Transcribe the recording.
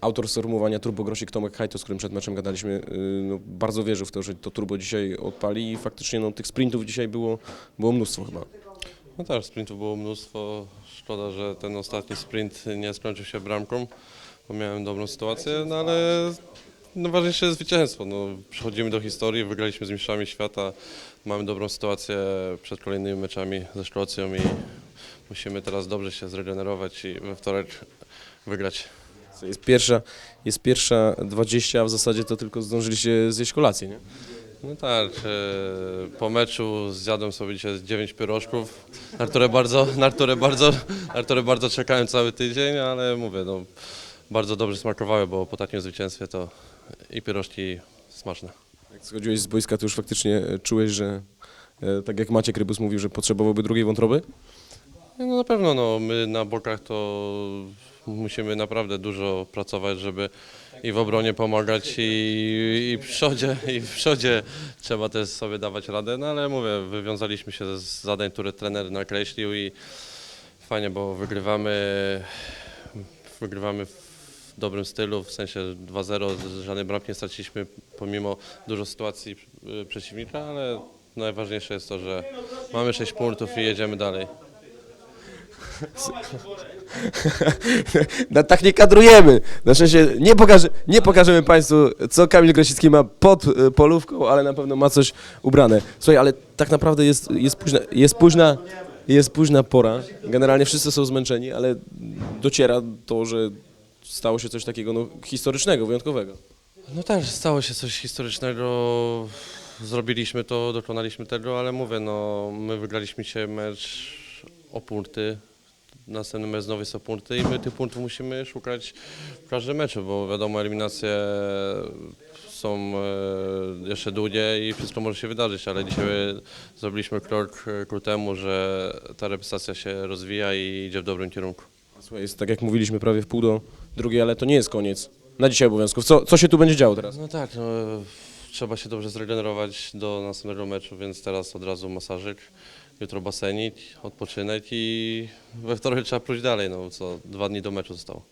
autor sformułowania Turbo Grosik Tomek Hajto, z którym przed meczem gadaliśmy, y, no, bardzo wierzył w to, że to Turbo dzisiaj odpali i faktycznie no, tych sprintów dzisiaj było, było mnóstwo chyba. No tak, sprintów było mnóstwo. Szkoda, że ten ostatni sprint nie skończył się bramką, bo miałem dobrą sytuację, no ale najważniejsze jest zwycięstwo. No, przechodzimy do historii, wygraliśmy z mistrzami świata, mamy dobrą sytuację przed kolejnymi meczami ze Szkocją i musimy teraz dobrze się zregenerować i we wtorek wygrać. Jest pierwsza, jest pierwsza 20, a w zasadzie to tylko zdążyliście zjeść kolację, nie? No tak, e, po meczu zjadłem sobie dzisiaj 9 pierożków, na które bardzo, na które bardzo, na które bardzo czekałem cały tydzień, ale mówię, no, bardzo dobrze smakowały, bo po takim zwycięstwie to i pierożki smaczne. Jak schodziłeś z boiska, to już faktycznie e, czułeś, że e, tak jak Maciek Rybus mówił, że potrzebowałby drugiej wątroby? No na pewno, no, my na bokach to musimy naprawdę dużo pracować, żeby i w obronie pomagać i, i w przodzie, i w przodzie trzeba też sobie dawać radę, no ale mówię, wywiązaliśmy się z zadań, które trener nakreślił i fajnie, bo wygrywamy, wygrywamy w dobrym stylu, w sensie 2-0, żadnej bramki nie straciliśmy pomimo dużo sytuacji y, przeciwnika, ale najważniejsze jest to, że mamy 6 punktów i jedziemy dalej. No, tak nie kadrujemy. Na szczęście nie, pokaże, nie pokażemy Państwu, co Kamil Grosicki ma pod e, polówką, ale na pewno ma coś ubrane. Słuchaj, ale tak naprawdę jest, jest, późna, jest, późna, jest późna pora. Generalnie wszyscy są zmęczeni, ale dociera to, że stało się coś takiego no, historycznego, wyjątkowego. No tak, stało się coś historycznego, zrobiliśmy to, dokonaliśmy tego, ale mówię, no my wygraliśmy dzisiaj mecz o punkty, następny mecz znowu są punkty i my tych punktów musimy szukać w każdym meczu, bo wiadomo, eliminacje są e, jeszcze długie i wszystko może się wydarzyć, ale dzisiaj zrobiliśmy krok e, ku temu, że ta reprezentacja się rozwija i idzie w dobrym kierunku. Słuchaj, jest tak jak mówiliśmy, prawie w pół do drugiej, ale to nie jest koniec. Na dzisiaj obowiązków. Co, co się tu będzie działo teraz? No tak, no, trzeba się dobrze zregenerować do następnego meczu, więc teraz od razu masażyk, jutro basenik, odpoczynek i we wtorek trzeba pójść dalej, no co dwa dni do meczu zostało.